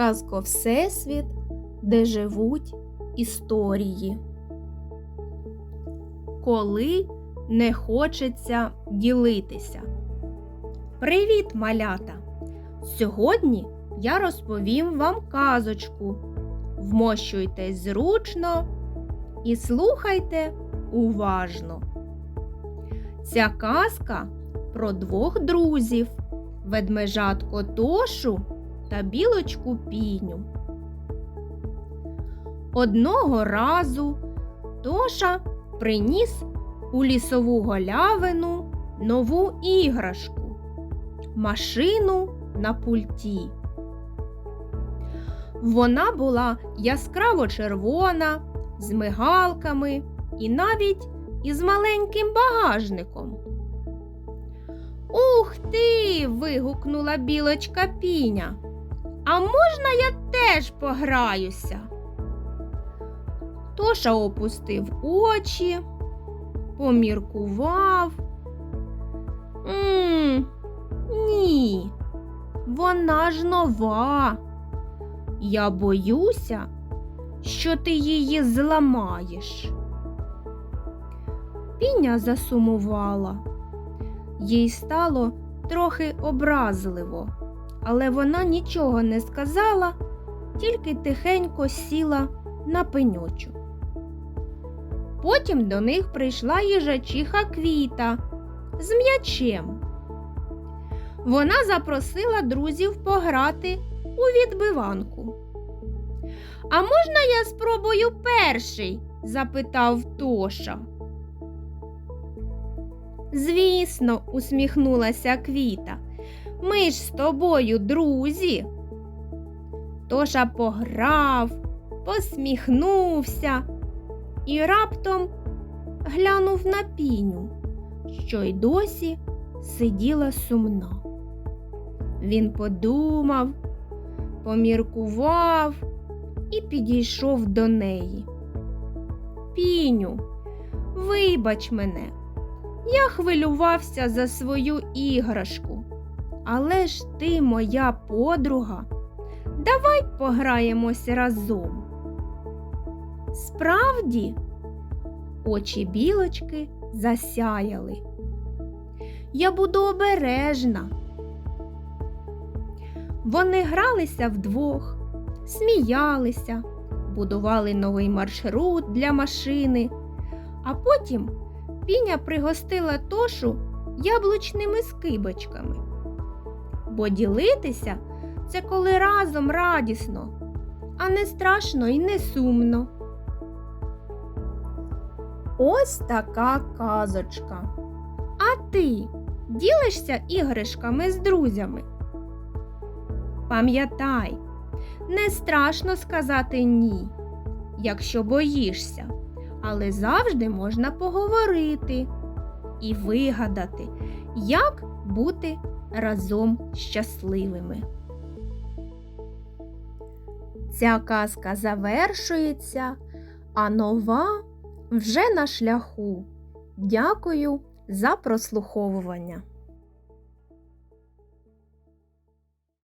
казко Всесвіт, де живуть історії. Коли не хочеться ділитися. Привіт, малята! Сьогодні я розповім вам казочку. Вмощуйтесь зручно і слухайте уважно. Ця казка про двох друзів ведмежатко Тошу та білочку Піню. Одного разу Тоша приніс у лісову голявину нову іграшку машину на пульті. Вона була яскраво червона, з мигалками і навіть із маленьким багажником. Ух ти. вигукнула білочка піня. А можна я теж пограюся? Тоша опустив очі, поміркував. М ні, вона ж нова. Я боюся, що ти її зламаєш. Піня засумувала. Їй стало трохи образливо, але вона нічого не сказала, тільки тихенько сіла на пеньочок. Потім до них прийшла їжачиха квіта з м'ячем. Вона запросила друзів пограти у відбиванку. А можна я спробую перший? запитав Тоша. Звісно, усміхнулася Квіта. Ми ж з тобою, друзі. Тоша пограв, посміхнувся і раптом глянув на піню, що й досі сиділа сумна. Він подумав, поміркував і підійшов до неї. Піню, вибач мене, я хвилювався за свою іграшку. Але ж ти моя подруга. Давай пограємось разом. Справді, очі білочки засяяли. Я буду обережна. Вони гралися вдвох, сміялися, будували новий маршрут для машини, а потім піня пригостила тошу яблучними скибочками. Бо ділитися це коли разом радісно, а не страшно і не сумно. Ось така казочка. А ти ділишся іграшками з друзями? Пам'ятай, не страшно сказати ні, якщо боїшся, але завжди можна поговорити і вигадати, як бути разом щасливими. Ця казка завершується, а нова вже на шляху. Дякую за прослуховування.